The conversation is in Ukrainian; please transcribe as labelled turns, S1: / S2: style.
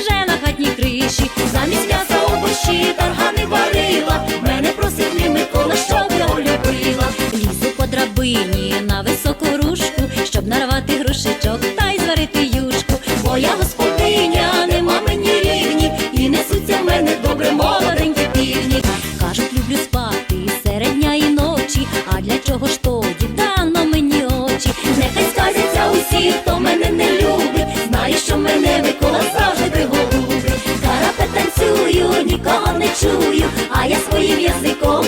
S1: вже на хатній криші, замість м'яса у борщі таргани варила, мене просив мій Микола, щоб я улюбила, лізу по драбині. нікого не чую, а я своїм язиком.